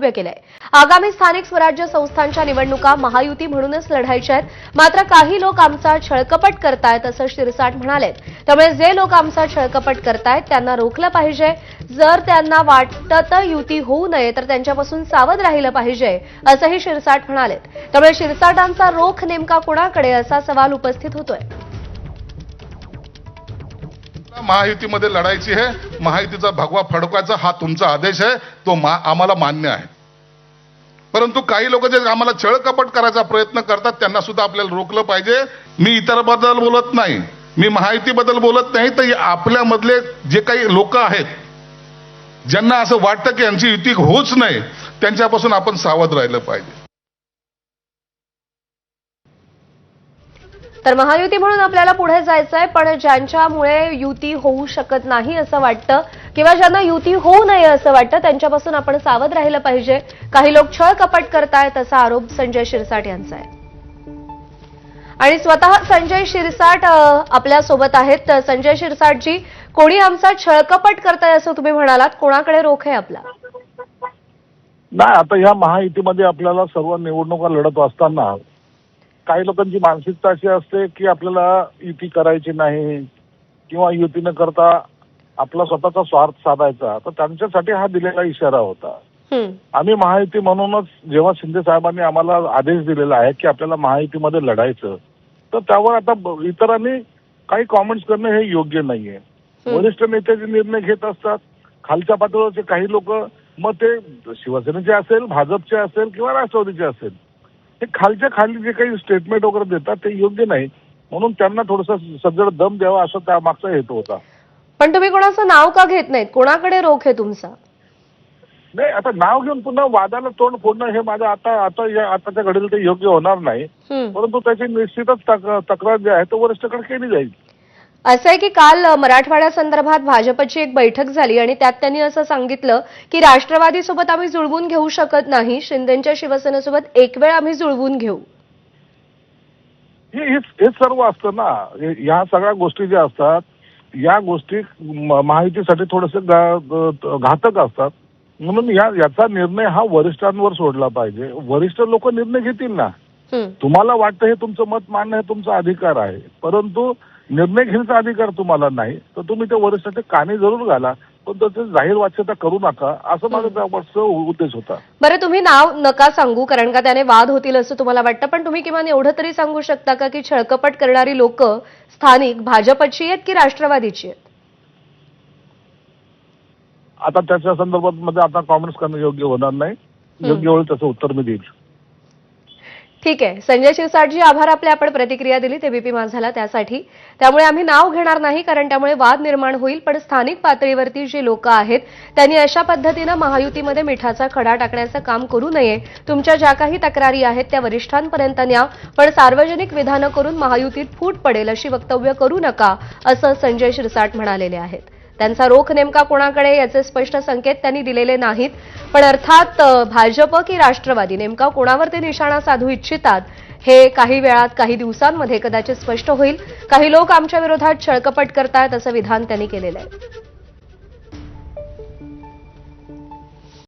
वक्तव्य केलंय. आगामी स्थानिक स्वराज्य संस्थांच्या निवडणुका महायुती म्हणूनच लढायच्या आहेत. मात्र काही लोक आमचा छळकपट करतायत असं शिरसाट म्हणाले त्यामुळे जे लोक आमचा छळकपट करतायत त्यांना रोखलं पाहिजे. जर त्यांना वाटत युती होऊ नये तर त्यांच्यापासून सावध राहिलं पाहिजे असंही शिरसाट म्हणाले त्यामुळे शिरसाटांचा रोख नेमका कोणाकडे असा सवाल उपस्थित होतोय. महायुतीमध्ये लढायची आहे महायुतीचा भगवा फडकवायचा हा तुमचा आदेश आहे तो मा आम्हाला मान्य आहे. परंतु काही लोक जे आम्हाला छळ कपट करायचा प्रयत्न करतात त्यांना सुद्धा आपल्याला रोखलं पाहिजे. मी इतरबद्दल बोलत नाही. मी महायुतीबद्दल बोलत नाही तर आपल्यामधले जे काही लोक आहेत ज्यांना असं वाटतं की यांची युती होऊच नाही त्यांच्यापासून आपण सावध राहिलं पाहिजे. तर महायुती म्हणून आपल्याला पुढे जायचंय पण ज्यांच्यामुळे युती होऊ शकत नाही असं वाटतं किंवा ज्यांना युती होऊ नये असं वाटतं त्यांच्यापासून आपण सावध राहिलं पाहिजे. काही लोक छळ कपट करतायत असा आरोप संजय शिरसाट यांचा आहे. आणि स्वतः संजय शिरसाट आपल्यासोबत आहेत. तर संजय शिरसाटजी कोणी आमचा छळकपट करताय असं तुम्ही म्हणालात? कोणाकडे रोख आहे आपला? नाही आता ह्या महायुतीमध्ये आपल्याला सर्व निवडणुका लढत असताना काही लोकांची मानसिकता अशी असते की आपल्याला युती करायची नाही किंवा युती न करता आपला स्वतःचा स्वार्थ साधायचा. तर त्यांच्यासाठी हा दिलेला इशारा होता. आम्ही महायुती म्हणूनच जेव्हा शिंदे साहेबांनी आम्हाला आदेश दिलेला आहे की आपल्याला महायुतीमध्ये लढायचं तर त्यावर आता इतरांनी काही कॉमेंट्स करणं हे योग्य नाहीये. वरिष्ठ नेते जे निर्णय घेत असतात खालच्या पातळीवरचे काही लोक मग ते शिवसेनेचे असेल भाजपचे असेल किंवा राष्ट्रवादीचे असेल हे खालच्या खाली जे काही स्टेटमेंट वगैरे देतात ते योग्य नाही. म्हणून त्यांना थोडस सज्जड दम द्यावा असा त्या मागचा हेतू होता. पण तुम्ही कोणाचं नाव का घेत नाहीत? कोणाकडे रोख आहे तुमचा? नाही आता नाव घेऊन पुन्हा वादाला तोंड फोडणं हे माझं आता आता या आताच्या घडीला ते योग्य होणार नाही. परंतु त्याची निश्चितच तक- तक्रार जी आहे तो वरिष्ठकडे केली जाईल. असं आहे की काल मराठवाड्यासंदर्भात भाजपची एक बैठक झाली आणि त्यात त्यांनी असं सांगितलं की राष्ट्रवादीसोबत आम्ही जुळवून घेऊ शकत नाही शिंदेच्या शिवसेनेसोबत एक वेळ आम्ही जुळवून घेऊ. हे सर्व असतं ना. ह्या सगळ्या गोष्टी ज्या असतात या गोष्टी म- महायुतीसाठी थोडेसे घातक असतात. म्हणून या याचा निर्णय हा वरिष्ठांवर सोडला पाहिजे. वरिष्ठ लोक निर्णय घेतील ना. तुम्हाला वाटतं हे तुमचं मत मानणं हे तुमचा अधिकार आहे. परंतु निर्णय घेण्याचा अधिकार तुम्हाला नाही तर तुम्ही त्या वरिष्ठाचे काने जरूर घाला पण त्याची जाहीर वाच्यता करू नका असं माझा त्यावरचा उद्देश होता. बरं तुम्ही नाव नका सांगू कारण का त्याने वाद होतील असं तुम्हाला वाटतं पण तुम्ही किमान एवढं तरी सांगू शकता का की छळकपट करणारी लोक स्थानिक भाजपची आहेत की राष्ट्रवादीची आहेत? आता त्याच्या संदर्भात मध्ये आता कॉमेंट्स करणं योग्य होणार नाही. योग्य वेळी त्याचं उत्तर मी देईल. ठीक आहे. संजय शिरसाटजी आभार आपले आपण प्रतिक्रिया दिली. ते बीपी माझाला त्यासाठी. त्यामुळे आम्ही नाव घेणार नाही कारण त्यामुळे वाद निर्माण होईल. पण स्थानिक पातळीवरती जी लोक आहेत त्यांनी अशा पद्धतीनं महायुतीमध्ये मिठाचा खडा टाकण्याचं काम करू नये. तुमच्या ज्या काही तक्रारी आहेत त्या वरिष्ठांपर्यंत न्या. पण सार्वजनिक विधानं करून महायुतीत फूट पडेल अशी वक्तव्य करू नका असं संजय शिरसाट म्हणालेले आहेत. त्यांचा रोख नेमका कोणाकडे याचे स्पष्ट संकेत त्यांनी दिलेले नाहीत. पण अर्थात भाजप की राष्ट्रवादी नेमका कोणावर ते निशाणा साधू इच्छितात हे काही वेळात काही दिवसांमध्ये कदाचित स्पष्ट होईल. काही लोक आमच्या विरोधात छळकपट करतायत असं विधान त्यांनी केलेलं आहे.